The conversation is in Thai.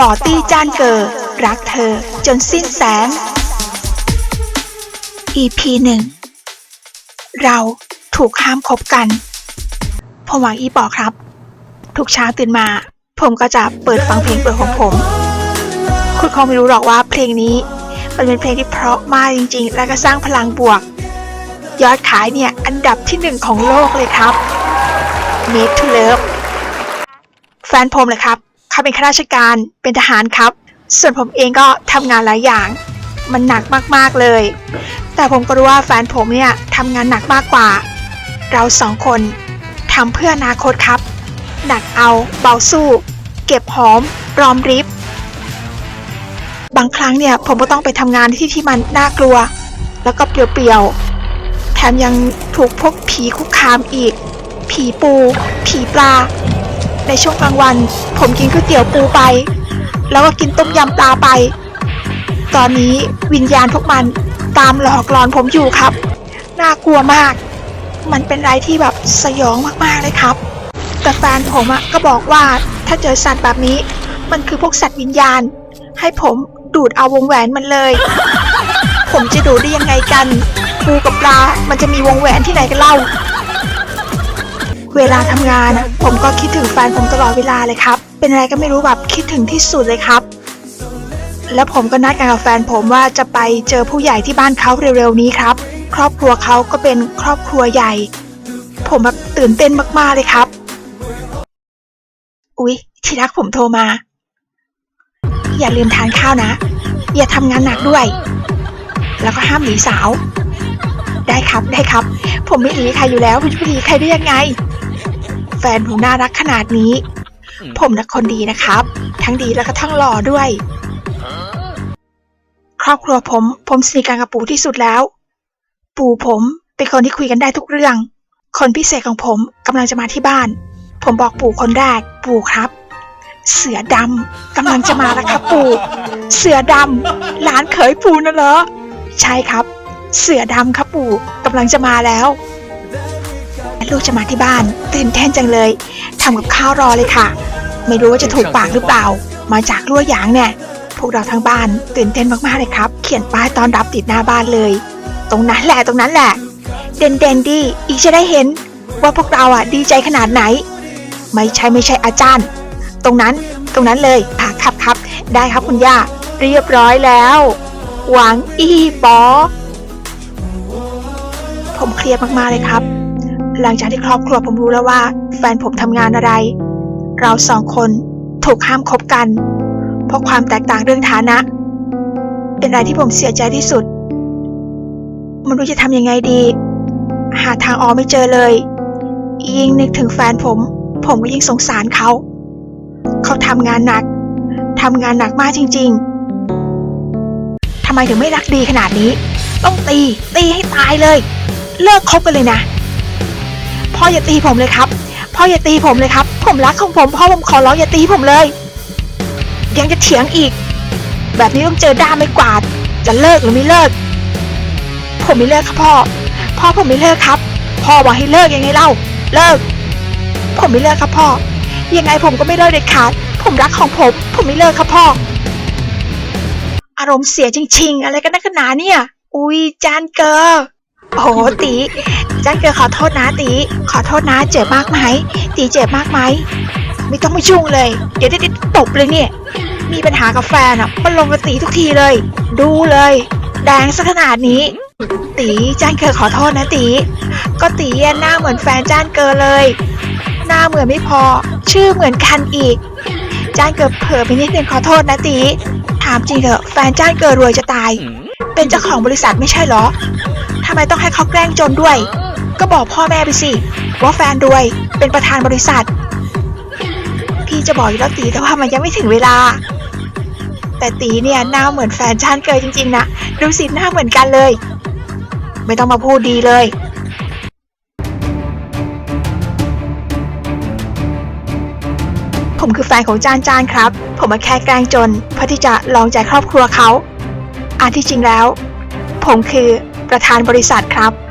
ปอร์ตี้จ้านเกอร์รักเธอจนสิ้นแสง EP หนึ่งเราถูกห้ามคบกัน ผมหวังอีปอครับ ทุกเช้าตื่นมา ผมก็จะเปิดฟังเพลงเปิดของผม คุณคงไม่รู้หรอกว่าเพลงนี้ มันเป็นเพลงที่เพราะมากจริง ๆ และก็สร้างพลังบวก ยอดขายเนี่ยอันดับที่หนึ่งของโลกเลยครับ Made to Love แฟนผมเลยครับ เขาเป็นข้าราชการเป็นทหารครับ ส่วนผมเองก็ทำงานหลายอย่าง มันหนักมากๆเลย แต่ผมก็รู้ว่าแฟนผมเนี่ยทำงานหนักมากกว่า เราสองคนทำเพื่ออนาคตครับ หนักเอาเบาสู้ เก็บหอมรอมริบบางครั้งเนี่ยผมก็ต้องไปทำงานที่ที่มันน่ากลัว แล้วก็เปลี่ยวๆแถมยังถูกพวกผีคุกคามอีก ผีปู ผีปลา ในช่วงกลางวัน ผมกินก๋วยเตี๋ยวปูไป แล้วก็กินต้มยำปลาไป ตอนนี้วิญญาณพวกมันตามหลอกหลอนผมอยู่ครับ น่ากลัวมาก มันเป็นอะไรที่แบบสยองมากๆเลยครับ แต่แฟนผมอะก็บอกว่าถ้าเจอสัตว์แบบนี้ มันคือพวกสัตว์วิญญาณ ให้ผมดูดเอาวงแหวนมันเลย ผมจะดูดได้ยังไงกันปูกับปลา มันจะมีวงแหวนที่ไหนกันเล่า เวลาทำงานอะผมก็คิดถึงแฟนผมตลอดเวลาเลยครับ เป็นอะไรก็ไม่รู้แบบคิดถึงที่สุดเลยครับ แล้วผมก็นัดกันกับแฟนผมว่าจะไปเจอผู้ใหญ่ที่บ้านเขาเร็วๆนี้ครับ ครอบครัวเขาก็เป็นครอบครัวใหญ่ ผมแบบตื่นเต้นมากๆเลยครับ อุ๊ย ที่รักผมโทรมา อย่าลืมทานข้าวนะ อย่าทำงานหนักด้วย แล้วก็ห้ามหนีสาวได้ครับได้ครับ ผมไม่หนีใครอยู่แล้วผมจะไปหนีใครได้ยังไง แฟนผมน่ารักขนาดนี้ ผมนะคนดีนะครับ ทั้งดีแล้วก็ทั้งหล่อด้วย ครอบครัวผม ผมสนิทกันกับปู่ที่สุดแล้ว ปู่ผมเป็นคนที่คุยกันได้ทุกเรื่อง คนพิเศษของผมกำลังจะมาที่บ้าน ผมบอกปู่คนแรก ปู่ครับ เสือดำกำลังจะมาแล้วครับปู่ เสือดำหลานเขยปู่น่ะเหรอ ใช่ครับ เสือดำครับปู่กำลังจะมาแล้ว ลูกจะมาที่บ้านตื่นเต้นจังเลยทำกับข้าวรอเลยค่ะ ไม่รู้ว่าจะถูกปากหรือเปล่า มาจากลั่วหยางเนี่ยพวกเราทั้งบ้านตื่นเต้นมากๆเลยครับ เขียนป้ายตอนรับติดหน้าบ้านเลย ตรงนั้นแหละตรงนั้นแหละ เด่นเด่นๆดีอีกจะได้เห็น ว่าพวกเราอะดีใจขนาดไหน ไม่ใช่ไม่ใช่อาจารย์ ตรงนั้นตรงนั้นเลยค่ะครับครับ ได้ครับคุณย่าเรียบร้อยแล้วหวังอีปอผมเครียดมากๆเลยครับ หลังจากที่ครอบครัวผมรู้แล้วว่า แฟนผมทำงานอะไร เราสองคนถูกห้ามคบกัน เพราะความแตกต่างเรื่องฐานะ เป็นอะไรที่ผมเสียใจที่สุดไม่รู้จะทำยังไงดี หาทางออกไม่เจอเลย ยิ่งนึกถึงแฟนผม ผมก็ยิ่งสงสารเขา เขาทำงานหนักทำงานหนักมากจริง ๆทำไมถึงไม่รักดีขนาดนี้ ต้องตี ตีให้ตายเลย เลิกคบกันเลยนะ พ่ออย่าตีผมเลยครับ พ่ออย่าตีผมเลยครับ ผมรักของผม พ่อผมขอร้องอย่าตีผมเลย ยังจะเถียงอีก แบบนี้ต้องเจอด้ามไม่กวาด จะเลิกหรือไม่เลิก ผมไม่เลิกครับพ่อ พ่อผมไม่เลิกครับ พ่อบอกให้เลิกยังไงเล่า เลิก ผมไม่เลิกครับพ่อ ยังไงผมก็ไม่เลิกเด็ดขาด ผมรักของผม ผมไม่เลิกครับพ่อ อารมณ์เสียจริง ๆ อะไรกันนักกันหนาเนี่ย อุ้ยจานเกอร์ โอ้โหตีจานเกอร์ขอโทษนะตีขอโทษนะ เจ็บมากไหมตีเจ็บมากไหมไม่ต้องมายุ่งเลย เดี๋ยวได้ตบเลยเนี่ย มีปัญหากับแฟนอะมันลงกับตีทุกทีเลย ดูเลย แดงซะขนาดนี้ ตีจ้านเกอร์ขอโทษนะตี ก็ตีอะหน้าเหมือนแฟนจ้านเกอร์เลย หน้าเหมือนไม่พอ ชื่อเหมือนกันอีก จ้านเกอร์เผลอไปนิดนึงขอโทษนะตี ถามจริงเถอะแฟนจ้านเกอร์รวยจะตาย เป็นเจ้าของบริษัทไม่ใช่เหรอทำไมต้องให้เขาแกล้งจนด้วย ก็บอกพ่อแม่ไปสิ ว่าแฟนรวย เป็นประธานบริษัท พี่จะบอกอยู่แล้วตีแต่ว่ามันยังไม่ถึงเวลา แต่ตีเนี่ยหน้าเหมือนแฟนชานเกยจริงๆนะ ดูสิหน้าเหมือนกันเลย ไม่ต้องมาพูดดีเลยผมคือแฟนของจานจานครับ ผมมาแค่แกล้งจนเพื่อที่จะลองใจครอบครัวเขาอันที่จริงแล้ว ผมคือ ประธานบริษัทครับ